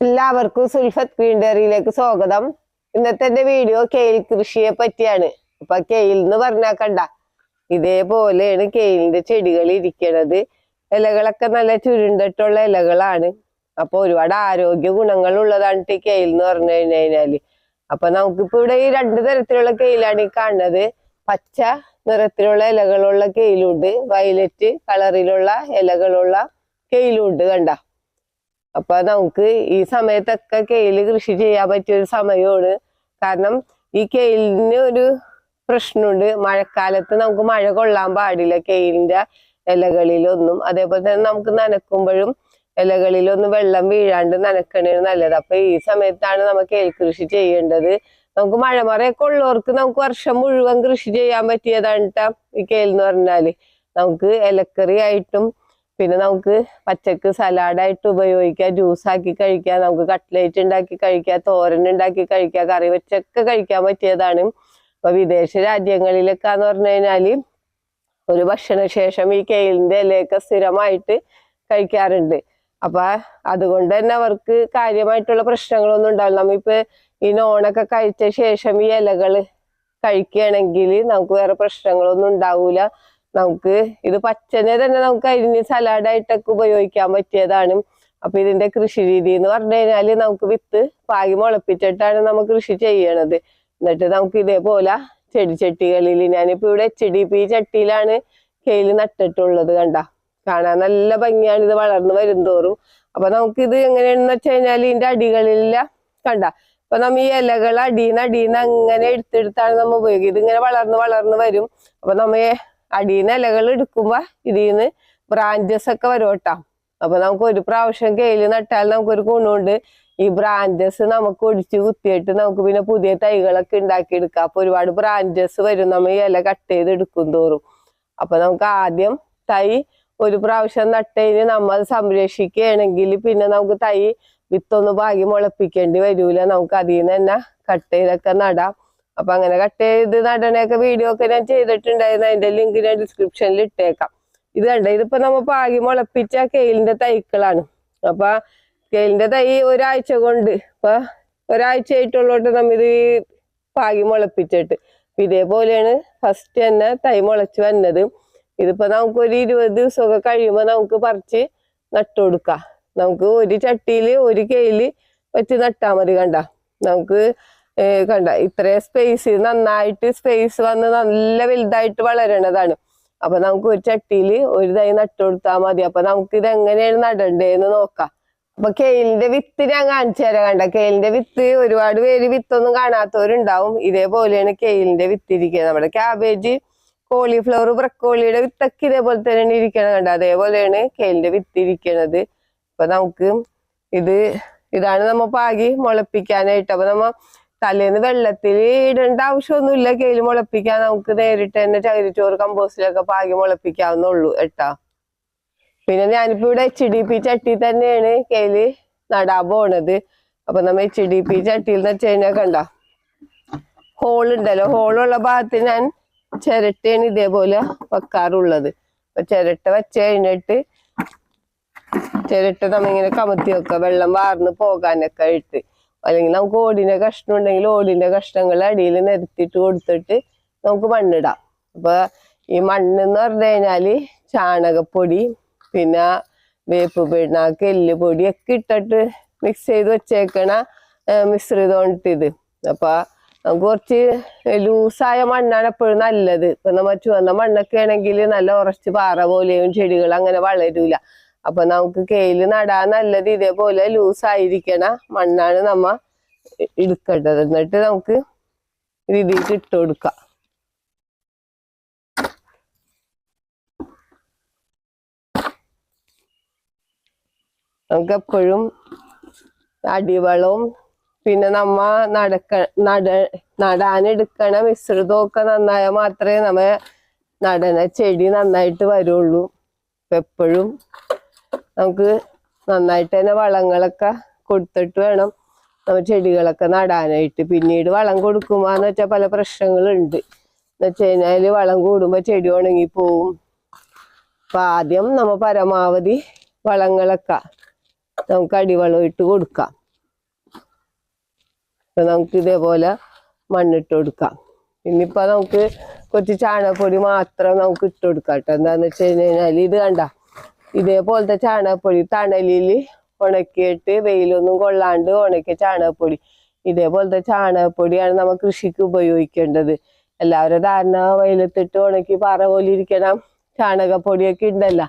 എല്ലാവർക്കും സുൽഫത്ത് ഗ്രീൻഡറിയിലേക്ക് സ്വാഗതം. ഇന്നത്തെ എന്റെ വീഡിയോ കെയിൽ കൃഷിയെ പറ്റിയാണ്. അപ്പൊ കെയിൽ എന്ന് പറഞ്ഞാൽ കണ്ട ഇതേപോലെയാണ് കെയിലിന്റെ ചെടികൾ ഇരിക്കണത്. ഇലകളൊക്കെ നല്ല ചുരുണ്ടിട്ടുള്ള ഇലകളാണ്. അപ്പൊ ഒരുപാട് ആരോഗ്യ ഗുണങ്ങൾ ഉള്ളതാണ് ഈ കെയിൽ എന്ന് പറഞ്ഞു കഴിഞ്ഞു കഴിഞ്ഞാൽ. അപ്പൊ നമുക്കിപ്പോ ഇവിടെ ഈ രണ്ട് തരത്തിലുള്ള കെയിലാണ് ഈ കാണുന്നത്. പച്ച നിറത്തിലുള്ള ഇലകളുള്ള കെയിലുണ്ട്. വയലറ്റ് കളറിലുള്ള ഇലകളുള്ള കെയിലുണ്ട് കണ്ട. അപ്പൊ നമുക്ക് ഈ സമയത്തൊക്കെ കെയിൽ കൃഷി ചെയ്യാൻ പറ്റിയ ഒരു സമയമാണ്. കാരണം ഈ കെയിലിന് ഒരു പ്രശ്നമുണ്ട്. മഴക്കാലത്ത് നമുക്ക് മഴ കൊള്ളാൻ പാടില്ല. കെയിലിന്റെ ഇലകളിലൊന്നും. അതേപോലെ തന്നെ നമുക്ക് നനക്കുമ്പോഴും ഇലകളിലൊന്നും വെള്ളം വീഴാണ്ട് നനക്കണേ നല്ലത്. അപ്പൊ ഈ സമയത്താണ് നമ്മൾ കെയിൽ കൃഷി ചെയ്യേണ്ടത്. നമുക്ക് മഴമറയൊക്കെ ഉള്ളവർക്ക് നമുക്ക് വർഷം മുഴുവൻ കൃഷി ചെയ്യാൻ പറ്റിയതാണ് ഈ കെയിൽ എന്ന് പറഞ്ഞാൽ. നമുക്ക് ഇലക്കറി ആയിട്ടും പിന്നെ നമുക്ക് പച്ചക്ക് സലാഡായിട്ട് ഉപയോഗിക്കാം ജ്യൂസ് ആക്കി കഴിക്കാം നമുക്ക് കട്ട്ലേറ്റ് ഉണ്ടാക്കി കഴിക്കാം തോരൻ ഉണ്ടാക്കി കഴിക്കാം കറി വെച്ചൊക്കെ കഴിക്കാൻ പറ്റിയതാണ്. ഇപ്പൊ വിദേശ രാജ്യങ്ങളിലൊക്കെ എന്ന് പറഞ്ഞു കഴിഞ്ഞാൽ ഒരു ഭക്ഷണശേഷം ഈ കെയിലിന്റെ ഇലയൊക്കെ സ്ഥിരമായിട്ട് കഴിക്കാറുണ്ട്. അപ്പൊ അതുകൊണ്ട് തന്നെ അവർക്ക് കാര്യമായിട്ടുള്ള പ്രശ്നങ്ങളൊന്നും ഉണ്ടാവില്ല. നമ്മിപ്പോ ഈ നോണൊക്കെ കഴിച്ച ശേഷം ഈ ഇലകൾ കഴിക്കുകയാണെങ്കിൽ നമുക്ക് വേറെ പ്രശ്നങ്ങളൊന്നും ഉണ്ടാവൂല. നമുക്ക് ഇത് പച്ചനെ തന്നെ നമുക്ക് അരിഞ്ഞ് സലാഡായിട്ടൊക്കെ ഉപയോഗിക്കാൻ പറ്റിയതാണ്. അപ്പൊ ഇതിന്റെ കൃഷി രീതി എന്ന് പറഞ്ഞു കഴിഞ്ഞാൽ നമുക്ക് വിത്ത് പാകി മുളപ്പിച്ചിട്ടാണ് നമ്മൾ കൃഷി ചെയ്യണത്. എന്നിട്ട് നമുക്ക് ഇതേപോലെ ചെടി ചട്ടികളിൽ ഞാനിപ്പോ ഇവിടെ എച്ച് ഡി പി ചട്ടിയിലാണ് കെയിൽ നട്ടിട്ടുള്ളത് കണ്ട. കാണാൻ നല്ല ഭംഗിയാണ് ഇത് വളർന്നു വരുംതോറും. അപ്പൊ ഇത് എങ്ങനെയാണെന്ന് വെച്ച് കഴിഞ്ഞാൽ ഇതിന്റെ അടികളില്ല കണ്ട. അപ്പൊ നമ്മ ഈ ഇലകൾ അടിയിൽ നിന്ന് അടിയിൽ നിന്ന് അങ്ങനെ എടുത്തെടുത്താണ് നമ്മൾ ഉപയോഗിക്കുക ഇതിങ്ങനെ വളർന്ന് വളർന്ന് വരും. അപ്പൊ നമ്മ അടീന്ന് ഇലകൾ എടുക്കുമ്പോ ഇതിന്ന് ബ്രാഞ്ചസ് ഒക്കെ വരും അപ്പൊ നമുക്ക് ഒരു പ്രാവശ്യം കയ്യിൽ നട്ടാൽ നമുക്കൊരു ഗുണമുണ്ട്. ഈ ബ്രാഞ്ചസ് നമുക്ക് ഒടിച്ച് കുത്തിയിട്ട് നമുക്ക് പിന്നെ പുതിയ തൈകളൊക്കെ ഉണ്ടാക്കിയെടുക്കാം. അപ്പൊ ഒരുപാട് ബ്രാഞ്ചസ് വരും. നമ്മൾ ഈ ഇല കട്ട് ചെയ്ത് എടുക്കും തോറും. അപ്പൊ നമുക്ക് ആദ്യം തൈ ഒരു പ്രാവശ്യം നട്ടതിന് നമ്മൾ സംരക്ഷിക്കുകയാണെങ്കിൽ പിന്നെ നമുക്ക് തൈ വിത്തൊന്ന് ഭാഗ്യം മുളപ്പിക്കേണ്ടി വരൂല. നമുക്ക് അതിൽ നിന്ന് തന്നെ കട്ട് ചെയ്തൊക്കെ നടാം. അപ്പൊ അങ്ങനെ കട്ട് ചെയ്ത് നടനൊക്കെ വീഡിയോ ഒക്കെ ഞാൻ ചെയ്തിട്ടുണ്ടായിരുന്നു. അതിന്റെ ലിങ്ക് ഞാൻ ഡിസ്ക്രിപ്ഷനിൽ ഇട്ടേക്കാം. ഇത് കണ്ട? ഇതിപ്പോ നമ്മ പാകി മുളപ്പിച്ച കെയിലിന്റെ തൈക്കളാണ്. അപ്പൊ കെയിലിന്റെ തൈ ഒരാഴ്ച കൊണ്ട് ഇപ്പൊ ഒരാഴ്ച ആയിട്ടുള്ളോട്ട് നമ്മ ഇത് പാകി മുളപ്പിച്ചിട്ട്. ഇതേപോലെയാണ് ഫസ്റ്റ് തന്നെ തൈ മുളച്ച് വന്നത്. ഇതിപ്പോ നമുക്ക് ഒരു ഇരുപത് ദിവസമൊക്കെ കഴിയുമ്പോൾ നമുക്ക് പറിച്ച് നട്ടുകൊടുക്കാം. നമുക്ക് ഒരു ചട്ടിയിൽ ഒരു കെയിൽ വെച്ച് നട്ടാൽ മതി കണ്ട. നമുക്ക് കണ്ട ഇത്രേ സ്പേസ് നന്നായിട്ട് സ്പേസ് വന്ന് നല്ല വലുതായിട്ട് വളരണതാണ്. അപ്പൊ നമുക്ക് ഒരു ചട്ടിയിൽ ഒരു തൈ നട്ടുകൊടുത്താൽ മതി. അപ്പൊ നമുക്ക് ഇത് എങ്ങനെയാണ് നടണ്ടേന്ന് നോക്കാം. അപ്പൊ കെയിലിന്റെ വിത്ത് ഞാൻ കാണിച്ചു തരാം കണ്ട. കെയിലിന്റെ വിത്ത് ഒരുപാട് പേര് വിത്തൊന്നും കാണാത്തവരുണ്ടാവും. ഇതേപോലെയാണ് കെയിലിന്റെ വിത്ത് ഇരിക്കുന്നത് നമ്മുടെ ക്യാബേജ് കോളിഫ്ലവർ ബ്രക്കോളിയുടെ വിത്തൊക്കെ ഇതേപോലെ തന്നെയാണ് ഇരിക്കണത് കണ്ട. അതേപോലെയാണ് കെയിലിന്റെ വിത്ത് ഇരിക്കണത് അപ്പൊ നമുക്ക് ഇത് ഇതാണ് നമ്മ പാകി മുളപ്പിക്കാനായിട്ട്. അപ്പൊ നമ്മ തലേന്ന് വെള്ളത്തിൽ ഇടേണ്ട ആവശ്യമൊന്നുമില്ല. കയ്യിൽ മുളപ്പിക്കാൻ നമുക്ക് നേരിട്ട് തന്നെ ചകിരിച്ചോറ് കമ്പോസ്റ്റിലൊക്കെ പാകി മുളപ്പിക്കാവുന്നുള്ളൂ ഏട്ടാ പിന്നെ ഞാനിപ്പോ ഇവിടെ എച്ച് ഡി പി ചട്ടി തന്നെയാണ് കയ്യിൽ നടാൻ പോണത്. അപ്പൊ നമ്മ എച്ച് ഡി പി ചട്ടിയിൽ എന്ന് വെച്ച് കഴിഞ്ഞാൽ കണ്ട? ഹോൾ ഉണ്ടല്ലോ. ഹോളുള്ള ഭാഗത്ത് ഞാൻ ചിരട്ടയാണ് ഇതേപോലെ വെക്കാറുള്ളത്. അപ്പൊ ചിരട്ട വെച്ച് കഴിഞ്ഞിട്ട് ചിരട്ട നമ്മിങ്ങനെ കമത്തി വെക്കുക. വെള്ളം വാർന്ന് പോകാനൊക്കെ ആയിട്ട്. അല്ലെങ്കിൽ നമുക്ക് ഓടിന്റെ കഷ്ണം ഉണ്ടെങ്കിൽ ഓടിന്റെ കഷ്ണങ്ങൾ അടിയിൽ നിരത്തിയിട്ട് കൊടുത്തിട്ട് നമുക്ക് മണ്ണിടാം. അപ്പൊ ഈ മണ്ണ് എന്ന് പറഞ്ഞു കഴിഞ്ഞാൽ ചാണകപ്പൊടി പിന്നെ വേപ്പ് പിണ്ണാക്ക് എല്ലുപൊടി ഒക്കെ ഇട്ടിട്ട് മിക്സ് ചെയ്ത് വെച്ചേക്കണ ആ, മിശ്രിതം ഇത്. അപ്പൊ നമുക്ക് കുറച്ച് ലൂസായ മണ്ണാണ് എപ്പോഴും നല്ലത്. ഇപ്പൊ നമ്മ ചുവന്ന മണ്ണൊക്കെ ആണെങ്കിൽ നല്ല ഉറച്ച് പാറ പോലെയും ചെടികൾ അങ്ങനെ വളരൂല. അപ്പൊ നമുക്ക് കെയിൽ നടാൻ നല്ലത് ഇതേപോലെ ലൂസ് ആയിരിക്കണ മണ്ണാണ് നമ്മ എടുക്കേണ്ടത് എന്നിട്ട് നമുക്ക് രീതിക്ക് ഇട്ട് കൊടുക്കാം. നമുക്ക് എപ്പോഴും അടിവളവും പിന്നെ നമ്മ നടക്ക നട നടാനെടുക്കണ മിശ്രിതമൊക്കെ നന്നായാൽ മാത്രമേ നമ്മ നടന ചെടി നന്നായിട്ട് വരുള്ളൂ. എപ്പോഴും നമുക്ക് നന്നായിട്ട് തന്നെ വളങ്ങളൊക്കെ കൊടുത്തിട്ട് വേണം നമ്മൾ ചെടികളൊക്കെ നടാനായിട്ട്. പിന്നീട് വളം കൊടുക്കുമ്പോന്ന് വെച്ചാൽ പല പ്രശ്നങ്ങളുണ്ട്. എന്ന് വെച്ച് കഴിഞ്ഞാൽ വളം കൂടുമ്പോൾ ചെടി ഉണങ്ങി പോവും. അപ്പൊ ആദ്യം നമ്മൾ പരമാവധി വളങ്ങളൊക്കെ നമുക്ക് അടിവളം ഇട്ട് കൊടുക്കാം. അപ്പം നമുക്ക് ഇതേപോലെ മണ്ണിട്ട് കൊടുക്കാം. ഇനിയിപ്പോ നമുക്ക് കുറച്ച് ചാണകപ്പൊടി മാത്രം നമുക്ക് ഇട്ട് കൊടുക്കാം കേട്ടോ. എന്താണെന്ന് വെച്ച് കഴിഞ്ഞാൽ ഇത് കണ്ട ഇതേപോലത്തെ ചാണകപ്പൊടി തണലിൽ ഉണക്കിയിട്ട് വെയിലൊന്നും കൊള്ളാണ്ട് ഉണക്കിയ ചാണകപ്പൊടി. ഇതേപോലത്തെ ചാണകപ്പൊടിയാണ് നമ്മൾ കൃഷിക്ക് ഉപയോഗിക്കേണ്ടത്. എല്ലാവരും ധാരണ വെയിലത്തിട്ട് ഉണക്കി പാറ പോലെ ഇരിക്കണം. ചാണകപ്പൊടിയൊക്കെ ഉണ്ടല്ല.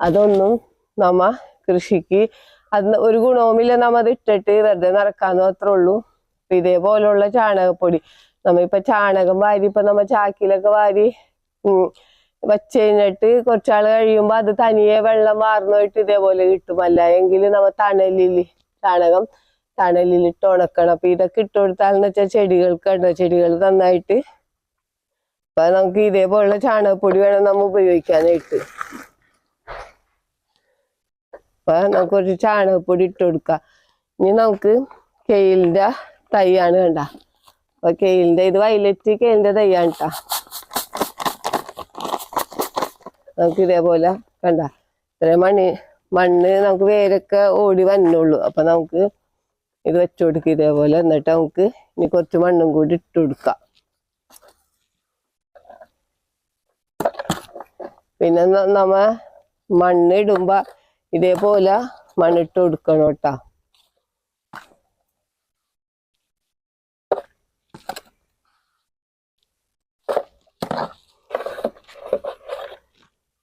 അതൊന്നും നമ്മ കൃഷിക്ക് അത് ഒരു ഗുണവുമില്ല. നമ്മ അത് ഇട്ടിട്ട് വെറുതെ നടക്കാന്ന് മാത്രമേ ഉള്ളൂ. അപ്പൊ ഇതേപോലുള്ള ചാണകപ്പൊടി നമ്മ ഇപ്പൊ ചാണകം വാരി ഇപ്പൊ നമ്മ ചാക്കിലൊക്കെ വാരി വച്ച് കഴിഞ്ഞിട്ട് കുറച്ചാൾ കഴിയുമ്പോ അത് തനിയെ വെള്ളം വാർന്നു പോയിട്ട് ഇതേപോലെ കിട്ടും. അല്ല എങ്കിൽ നമ്മ തണലിൽ ചാണകം തണലിലിട്ട് ഉണക്കണം. അപ്പൊ ഇതൊക്കെ ഇട്ട് കൊടുത്താലെന്ന് വെച്ചാൽ ചെടികൾക്ക് ഉണ്ടോ ചെടികൾ നന്നായിട്ട് അപ്പൊ നമുക്ക് ഇതേപോലുള്ള ചാണകപ്പൊടി വേണം നമ്മ ഉപയോഗിക്കാനായിട്ട്. അപ്പൊ നമുക്ക് കുറച്ച് ചാണകപ്പൊടി ഇട്ട് കൊടുക്കാം. ഇനി നമുക്ക് കെയിലിന്റെ തൈയാണ് കണ്ട. അപ്പൊ കെയിലിന്റെ ഇത് വയലറ്റ് കെയിലിന്റെ തൈയാണ് കേട്ടാ നമുക്ക് ഇതേപോലെ കണ്ട. ഇത്രയും മണി മണ്ണ് നമുക്ക് വേരൊക്കെ ഓടി വന്നുള്ളൂ അപ്പൊ നമുക്ക് ഇത് വെച്ചു കൊടുക്കുക ഇതേപോലെ. എന്നിട്ട് നമുക്ക് ഇനി കുറച്ച് മണ്ണും കൂടി ഇട്ട് കൊടുക്കാം. പിന്നെ നമ്മ മണ്ണ് ഇടുമ്പോ ഇതേപോലെ മണ്ണിട്ട് കൊടുക്കണം കേട്ടാ.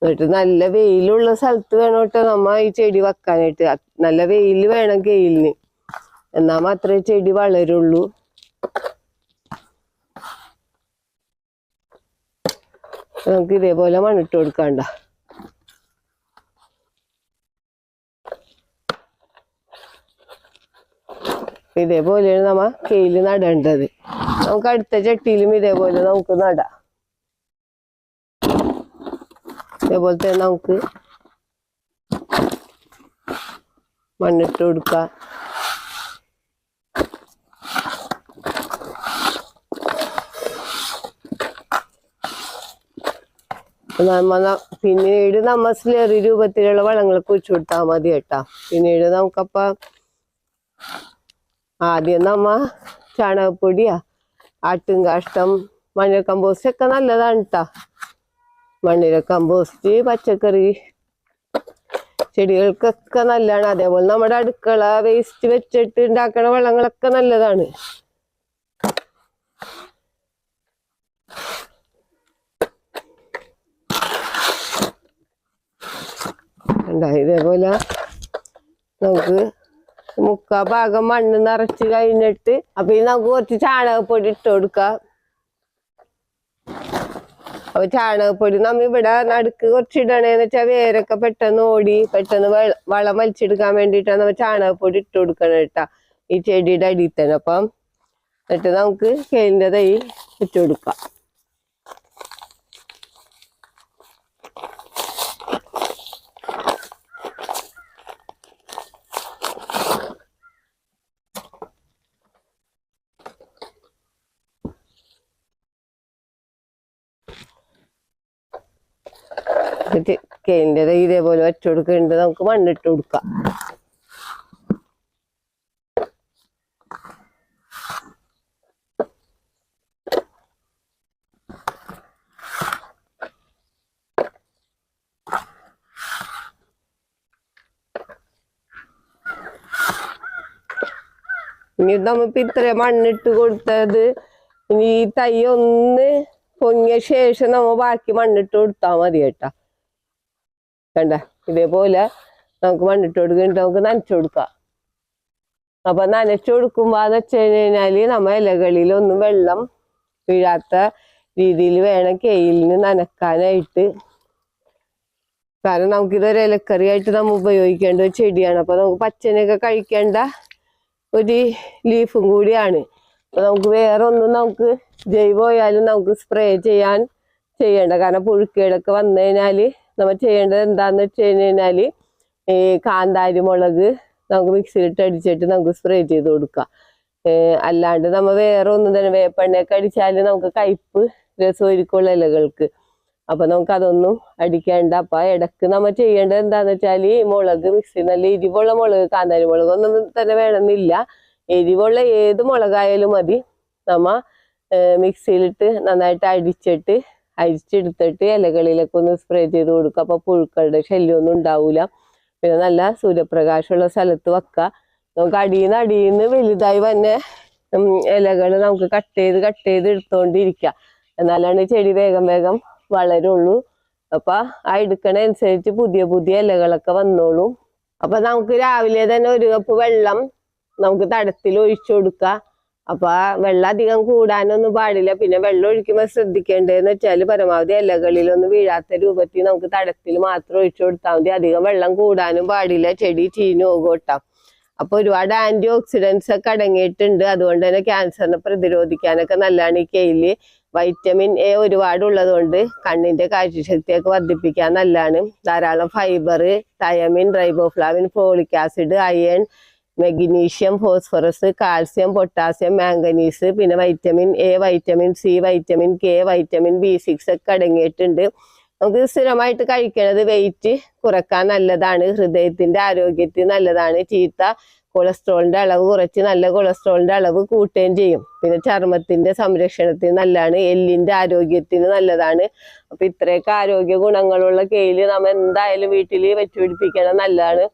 എന്നിട്ട് നല്ല വെയിലുള്ള സ്ഥലത്ത് വേണം കേട്ടോ നമ്മ ഈ ചെടി വെക്കാനായിട്ട്. നല്ല വെയിൽ വേണം കെയിലിന്. എന്നാ മാത്രമേ ചെടി വളരുള്ളൂ. നമുക്ക് ഇതേപോലെ മണ്ണിട്ട് കൊടുക്കണ്ട. ഇതേപോലെയാണ് നമ്മ കെയിൽ നടേണ്ടത്. നമുക്ക് അടുത്ത ചട്ടിയിലും ഇതേപോലെ നമുക്ക് നടാം. ഇതേപോലെ തന്നെ നമുക്ക് മണ്ണിട്ട് കൊടുക്കാം. പിന്നീട് നമ്മ സ്ലെറി രൂപത്തിലുള്ള വളങ്ങളൊക്കെ ഒഴിച്ചു കൊടുത്താൽ മതി കേട്ടാ. പിന്നീട് നമുക്കപ്പ ആദ്യം നമ്മ ചാണകപ്പൊടിയാ ആട്ടും കാഷ്ടം മഞ്ഞൾ കമ്പോസ്റ്റ് ഒക്കെ നല്ലതാണ് കേട്ടാ മണ്ണിര കമ്പോസ്റ്റ് പച്ചക്കറി ചെടികൾക്കൊക്കെ നല്ലതാണ്. അതേപോലെ നമ്മുടെ അടുക്കള വേസ്റ്റ് വെച്ചിട്ട് ഉണ്ടാക്കണ വെള്ളങ്ങളൊക്കെ നല്ലതാണ്. ഇതേപോലെ നമുക്ക് മുക്കാ ഭാഗം മണ്ണ് നിറച്ച് കഴിഞ്ഞിട്ട് അപ്പൊ നമുക്ക് കുറച്ച് ചാണകപ്പൊടി ഇട്ട് കൊടുക്കാം. അപ്പൊ ചാണകപ്പൊടി നമ്മ ഇവിടെ നടുക്ക് കുറച്ച് ഇടണേന്ന് വെച്ചാൽ വേരൊക്കെ പെട്ടെന്ന് ഓടി പെട്ടെന്ന് വളം വലിച്ചെടുക്കാൻ വേണ്ടിയിട്ടാണ് നമ്മ ചാണകപ്പൊടി ഇട്ട് കൊടുക്കണം കേട്ടാ ഈ ചെടിയുടെ അടിയിൽ തന്നെ. അപ്പം എന്നിട്ട് നമുക്ക് കേലിന്റെ തൈ ഇട്ട് കൊടുക്കാം. എന്നിട്ട് കേലിന്റെ ഇതേപോലെ വെച്ചു കൊടുക്കുന്നുണ്ട് നമുക്ക് മണ്ണിട്ട് കൊടുക്കാം. ഇനി നമ്മിപ്പോ ഇത്ര മണ്ണിട്ട് കൊടുത്തത്. ഇനി ഈ തൈ ഒന്ന് പൊങ്ങിയ ശേഷം നമ്മ ബാക്കി മണ്ണിട്ട് കൊടുത്താൽ മതി കേട്ടാ. കണ്ട. ഇതേപോലെ നമുക്ക് മണ്ണിട്ട് കൊടുക്കുന്നുണ്ട് നമുക്ക് നനച്ചു കൊടുക്കാം. അപ്പൊ നനച്ചു കൊടുക്കുമ്പോ എന്ന് വെച്ച് കഴിഞ്ഞാൽ നമ്മ ഇലകളിലൊന്നും വെള്ളം വീഴാത്ത രീതിയിൽ വേണം കെയിലിന് നനക്കാനായിട്ട്. കാരണം നമുക്കിതൊരു ഇലക്കറി ആയിട്ട് നമ്മൾ ഉപയോഗിക്കേണ്ട ഒരു ചെടിയാണ്. അപ്പൊ നമുക്ക് പച്ചനൊക്കെ കഴിക്കേണ്ട ഒരു ലീഫും കൂടിയാണ്. അപ്പൊ നമുക്ക് വേറെ ഒന്നും നമുക്ക് ജൈവമായാലും നമുക്ക് സ്പ്രേ ചെയ്യാൻ ചെയ്യേണ്ട. കാരണം പുഴുക്കേടൊക്കെ വന്നു കഴിഞ്ഞാൽ നമ്മൾ ചെയ്യേണ്ടത് എന്താണെന്ന് വെച്ച് കഴിഞ്ഞാൽ ഈ കാന്താരി മുളക് നമുക്ക് മിക്സിയിലിട്ട് അടിച്ചിട്ട് നമുക്ക് സ്പ്രേ ചെയ്ത് കൊടുക്കാം. അല്ലാണ്ട് നമ്മൾ വേറെ ഒന്നും തന്നെ വേപ്പെണ്ണയൊക്കെ അടിച്ചാൽ നമുക്ക് കയ്പ്പ് രസമൊരുക്കുള്ള ഇലകൾക്ക്. അപ്പൊ നമുക്ക് അതൊന്നും അടിക്കേണ്ട. അപ്പൊ ഇടയ്ക്ക് നമ്മൾ ചെയ്യേണ്ടത് എന്താണെന്ന് വെച്ചാൽ ഈ മുളക് മിക്സി നല്ല എരിവുള്ള മുളക് കാന്താരി മുളക് ഒന്നും തന്നെ വേണമെന്നില്ല. എരിവുള്ള ഏത് മുളകായാലും മതി. നമ്മ മിക്സിയിലിട്ട് നന്നായിട്ട് അടിച്ചിട്ട് അരിച്ചെടുത്തിട്ട് ഇലകളിലൊക്കെ ഒന്ന് സ്പ്രേ ചെയ്ത് കൊടുക്കുക. അപ്പൊ പുഴുക്കളുടെ ശല്യമൊന്നും ഉണ്ടാവില്ല പിന്നെ നല്ല സൂര്യപ്രകാശമുള്ള സ്ഥലത്ത് വെക്കുക. നമുക്ക് അടിയിൽ നിന്ന് അടിയിൽ നിന്ന് വലുതായി തന്നെ ഇലകൾ നമുക്ക് കട്ട് ചെയ്ത് കട്ട് ചെയ്ത് എടുത്തോണ്ടിരിക്കുക. എന്നാലാണ് ചെടി വേഗം വേഗം വളരുള്ളൂ. അപ്പൊ ആ എടുക്കണ അനുസരിച്ച് പുതിയ പുതിയ ഇലകളൊക്കെ വന്നോളും. അപ്പൊ നമുക്ക് രാവിലെ തന്നെ ഒരു കപ്പ് വെള്ളം നമുക്ക് തടത്തിൽ ഒഴിച്ചു കൊടുക്കുക. അപ്പൊ ആ വെള്ളം അധികം കൂടാനൊന്നും പാടില്ല. പിന്നെ വെള്ളം ഒഴിക്കുമ്പോൾ ശ്രദ്ധിക്കേണ്ടതെന്ന് വെച്ചാൽ പരമാവധി ഇലകളിലൊന്നും വീഴാത്ത രൂപത്തിൽ നമുക്ക് തടത്തിൽ മാത്രം ഒഴിച്ചു കൊടുത്താൽ മതി. അധികം വെള്ളം കൂടാനും പാടില്ല. ചെടി ചീഞ്ഞു പോകും കേട്ടോ. അപ്പൊ ഒരുപാട് ആന്റി ഓക്സിഡൻസ് ഒക്കെ അടങ്ങിയിട്ടുണ്ട്. അതുകൊണ്ട് തന്നെ ക്യാൻസറിനെ പ്രതിരോധിക്കാനൊക്കെ നല്ലതാണ് ഈ കെയിൽ. വൈറ്റമിൻ എ ഒരുപാട് ഉള്ളത് കൊണ്ട് കണ്ണിന്റെ കാഴ്ചശക്തിയൊക്കെ വർദ്ധിപ്പിക്കാൻ നല്ലതാണ്. ധാരാളം fibre thiamine riboflavin folic acid iron magnesium phosphorus calcium potassium manganese പിന്നെ vitamin A vitamin C vitamin K vitamin B six ഒക്കെ അടങ്ങിയിട്ടുണ്ട്. നമുക്ക് സ്ഥിരമായിട്ട് കഴിക്കണത് വെയിറ്റ് കുറയ്ക്കാൻ നല്ലതാണ്. ഹൃദയത്തിന്റെ ആരോഗ്യത്തിന് നല്ലതാണ്. ചീത്ത കൊളസ്ട്രോളിന്റെ അളവ് കുറച്ച് നല്ല കൊളസ്ട്രോളിന്റെ അളവ് കൂട്ടുകയും ചെയ്യും. പിന്നെ ചർമ്മത്തിന്റെ സംരക്ഷണത്തിന് നല്ലതാണ്. എല്ലിന്റെ ആരോഗ്യത്തിന് നല്ലതാണ്. അപ്പൊ ഇത്രയൊക്കെ ആരോഗ്യ ഗുണങ്ങളുള്ള കെയിൽ നമ്മൾ എന്തായാലും വീട്ടിൽ വെച്ചുപിടിപ്പിക്കണം നല്ലതാണ്.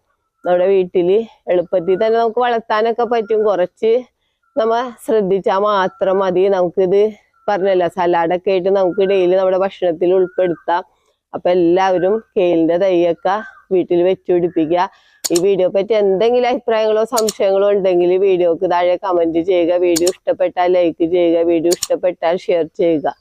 നമ്മുടെ വീട്ടിൽ എളുപ്പത്തിൽ തന്നെ നമുക്ക് വളർത്താനൊക്കെ പറ്റും. കുറച്ച് നമ്മൾ ശ്രദ്ധിച്ചാൽ മാത്രം മതി. നമുക്കിത് പറഞ്ഞല്ലോ സലാഡൊക്കെ ആയിട്ട് നമുക്ക് ഡെയിലി നമ്മുടെ ഭക്ഷണത്തിൽ ഉൾപ്പെടുത്താം. അപ്പൊ എല്ലാവരും കെയിലിന്റെ തൈയൊക്കെ വീട്ടിൽ വെച്ചു പിടിപ്പിക്കുക. ഈ വീഡിയോ പറ്റി എന്തെങ്കിലും അഭിപ്രായങ്ങളോ സംശയങ്ങളോ ഉണ്ടെങ്കിൽ വീഡിയോക്ക് താഴെ കമന്റ് ചെയ്യുക. വീഡിയോ ഇഷ്ടപ്പെട്ടാൽ ലൈക്ക് ചെയ്യുക. വീഡിയോ ഇഷ്ടപ്പെട്ടാൽ ഷെയർ ചെയ്യുക.